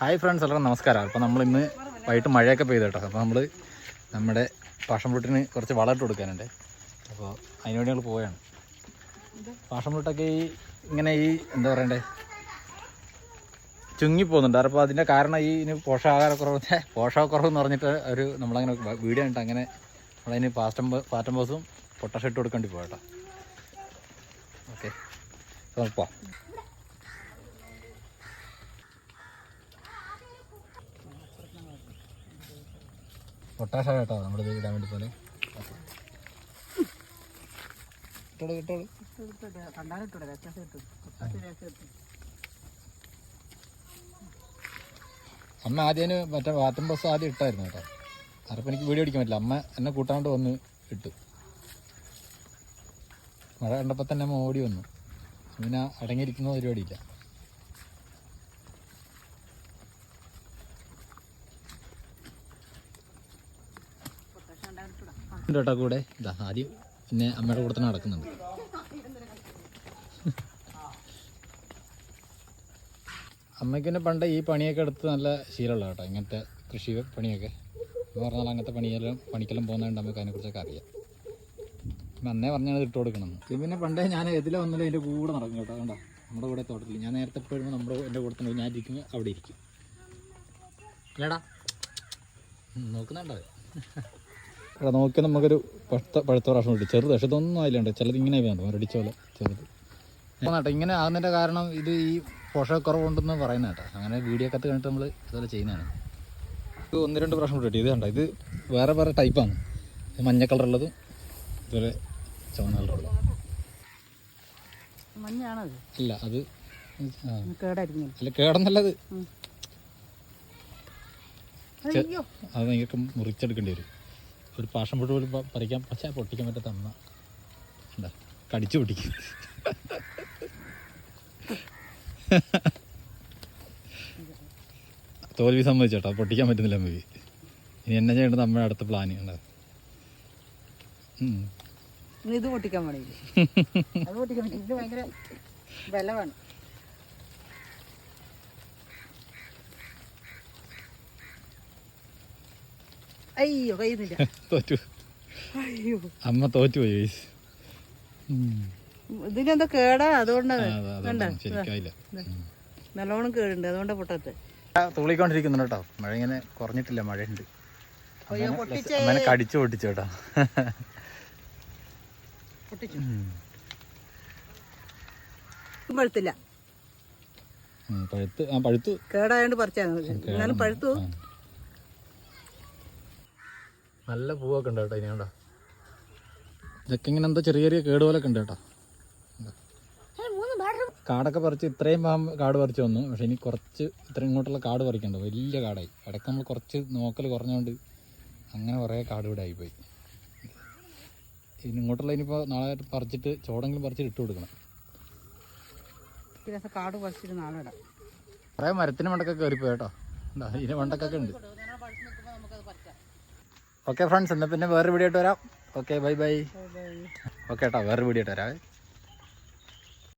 Hi friends എല്ലാവർക്കും നമസ്കാരം. അപ്പോൾ നമ്മൾ ഇന്ന് വൈകിട്ട് മഴയൊക്കെ പെയ്ത് കേട്ടോ. അപ്പോൾ നമ്മൾ നമ്മുടെ പാഷൻ ഫ്രൂട്ടിന് കുറച്ച് വളമിട്ട് കൊടുക്കാനുണ്ട്. അപ്പോൾ അതിന് വേണ്ടി ഞങ്ങൾ പോവുകയാണ് പാഷൻ ഫ്രൂട്ടൊക്കെ ഈ ഇങ്ങനെ ഈ എന്താ പറയണ്ടേ? ചുങ്ങി പോകുന്നുണ്ട് അപ്പോൾ അതിന്റെ കാരണം ഈ ഇനി പോഷകാഹാരക്കുറവ് ഛെ, പോഷകക്കുറവ് എന്ന് പറഞ്ഞിട്ട് ഒരു നമ്മളങ്ങനെ വീഡിയോ ഉണ്ട് അങ്ങനെ നമ്മളതിന് പാസ്റ്റം പാറ്റം ബോസും പൊട്ടാഷ് ഇട്ട് കൊടുക്കേണ്ടി പോകാം കേട്ടോ. ഓക്കെ. പോവാം. പൊട്ടാഷ് കേട്ടോ നമ്മളിത് ഇടാൻ വേണ്ടി പോലെ. അമ്മ ആദ്യം മറ്റേ വാത്തം ബസ് ആദ്യം ഇട്ടായിരുന്നു കേട്ടോ. അതിപ്പോൾ എനിക്ക് വീഡിയോ അടിക്കാൻ പറ്റില്ല. അമ്മ എന്നെ കൂട്ടാണ്ട് വന്ന് ഇട്ടു. മഴ കണ്ടപ്പോൾ തന്നെ അമ്മ ഓടി വന്നു. പിന്നെ അടങ്ങിയിരിക്കുന്ന പരിപാടിയില്ല. കേട്ടോ കൂടെ. ഇതാ ആദ്യം പിന്നെ അമ്മയുടെ കൂടെ തന്നെ നടക്കുന്നുണ്ട്. അമ്മയ്ക്ക് പിന്നെ പണ്ട് ഈ പണിയൊക്കെ എടുത്ത് നല്ല ശീലമുള്ള കേട്ടോ. ഇങ്ങനത്തെ കൃഷി പണിയൊക്കെ. എന്ന് പറഞ്ഞാൽ അങ്ങനത്തെ പണിയെല്ലാം പണിക്കെല്ലാം പോകുന്നതുകൊണ്ട് നമുക്ക് അതിനെക്കുറിച്ചൊക്കെ അറിയാം. അന്നേ പറഞ്ഞാണ് ഇട്ട് കൊടുക്കണം പിന്നെ പണ്ടേ ഞാൻ എതിലെ വന്നാലും അതിന്റെ കൂടെ നടക്കും കേട്ടോ. കണ്ടോ നമ്മുടെ കൂടെ തോട്ടത്തിൽ. ഞാൻ നേരത്തെ പോയിരുമ്പോൾ നമ്മുടെ എന്റെ കൂടെ തന്നെ ഞാൻ ഇരിക്കുമ്പോൾ അവിടെ ഇരിക്കും. അല്ലേടാ? നോക്കുന്നുണ്ടോ? എടാ നോക്കി നമുക്കൊരു പഴുത്ത പഴുത്ത പ്രാവശ്യം കിട്ടി ചെറുത് പക്ഷെ ഇതൊന്നും ആയില്ലുണ്ട്. ചിലത് ഇങ്ങനെ വേണ്ട മരടിച്ച പോലെ ചെറുത്. കേട്ടോ ഇങ്ങനെ ആകുന്നതിന്റെ കാരണം ഇത് ഈ പോഷകക്കുറവുണ്ടെന്ന് പറയുന്ന കേട്ടോ. അങ്ങനെ വീഡിയോ കത്ത് കണ്ടിട്ട് നമ്മൾ ഇതുപോലെ ചെയ്യുന്നതാണ്. ഇത് ഒന്ന് രണ്ട് പ്രാവശ്യം കിട്ടി ഇത് കണ്ടോ ഇത് വേറെ വേറെ ടൈപ്പാണ്. മഞ്ഞ കളറുള്ളതും ഇതുപോലെ ചുവന്ന കളറുള്ളതും. മഞ്ഞാണോ അത് അല്ല അത് കേടായിരിക്കും. അല്ല കേടന്നല്ലത് അത്. നിങ്ങൾക്ക് മുറിച്ചെടുക്കേണ്ടി വരും. ഒരു പാഷം പൊട്ട് പോലും പറിക്കാൻ പക്ഷേ പൊട്ടിക്കാൻ പറ്റാത്ത അമ്മ. എന്താ? കടിച്ചു പൊട്ടിക്കും. തോൽവി സമ്മതിച്ചോട്ടോ പൊട്ടിക്കാൻ പറ്റുന്നില്ല അമ്മയ്ക്ക്. ഇനി എന്നെ ചെയ്യേണ്ടത് അമ്മയുടെ അടുത്ത പ്ലാൻ ഉണ്ട് ഇത് പൊട്ടിക്കാൻ വേണ്ടി പൊട്ടിക്കാൻ ഇത് ഭയങ്കര ബലമാണ്. അയ്യോ കഴിയുന്നില്ല തോറ്റു. അയ്യോ. അമ്മ തോറ്റുപോയി. ഇതിനെന്തോ കേടാ അതുകൊണ്ട് ആ, അതാ, അതാണ് ശരിക്കായില്ല നല്ലോണം കേടുണ്ട് അതുകൊണ്ട് പൊട്ടത്ത്. തുള്ളിക്കൊണ്ടിരിക്കുന്നുണ്ട് കേട്ടോ. മഴ ഇങ്ങനെ കുറഞ്ഞിട്ടില്ല മഴയുണ്ട്. അയ്യോ അങ്ങനെ കടിച്ചു പൊട്ടിച്ചു കേട്ടോ. പഴുത്തില്ല. പഴുത്ത് ആ പഴുത്തു. കേടായോണ്ട് പറിച്ചാണ് എന്നാലും പഴുത്തു. നല്ല പൂവൊക്കെ ഉണ്ട് കേട്ടോ ഇനി കേട്ടോ ഇതൊക്കെ ഇങ്ങനെ എന്താ ചെറിയ ചെറിയ കേട് പോലൊക്കെ ഉണ്ട് കേട്ടോ. കാടൊക്കെ പറിച്ച് ഇത്രയും പാമ്പ് കാട് പറിച്ച് വന്നു. പക്ഷെ ഇനി കുറച്ച് ഇത്ര ഇങ്ങോട്ടുള്ള കാട് പറിക്കണ്ട. വലിയ കാടായി. ഇടയ്ക്ക് നമ്മൾ കുറച്ച് നോക്കൽ കുറഞ്ഞുകൊണ്ട് അങ്ങനെ കുറേ കാട് ഇവിടെ ആയിപ്പോയി. ഇനി ഇങ്ങോട്ടുള്ള ഇനിയിപ്പോൾ നാളെ പറിച്ചിട്ട് ചോടെങ്കിലും പറിച്ചിട്ട് ഇട്ട് കൊടുക്കണം. കാട് പറിച്ചിട്ട് നാളെ കുറേ മരത്തിന് മണ്ടൊക്കെ കയറിപ്പോയി കേട്ടോ. ഇതിന് മണ്ടക്കൊക്കെ ഉണ്ട്. ഓക്കെ ഫ്രണ്ട്സ് എന്നാൽ പിന്നെ വേറെ വീഡിയോ ആയിട്ട് വരാം. ഓക്കെ ബൈ ബൈ ഓക്കെ കേട്ടോ വേറെ വീഡിയോ ആയിട്ട് വരാം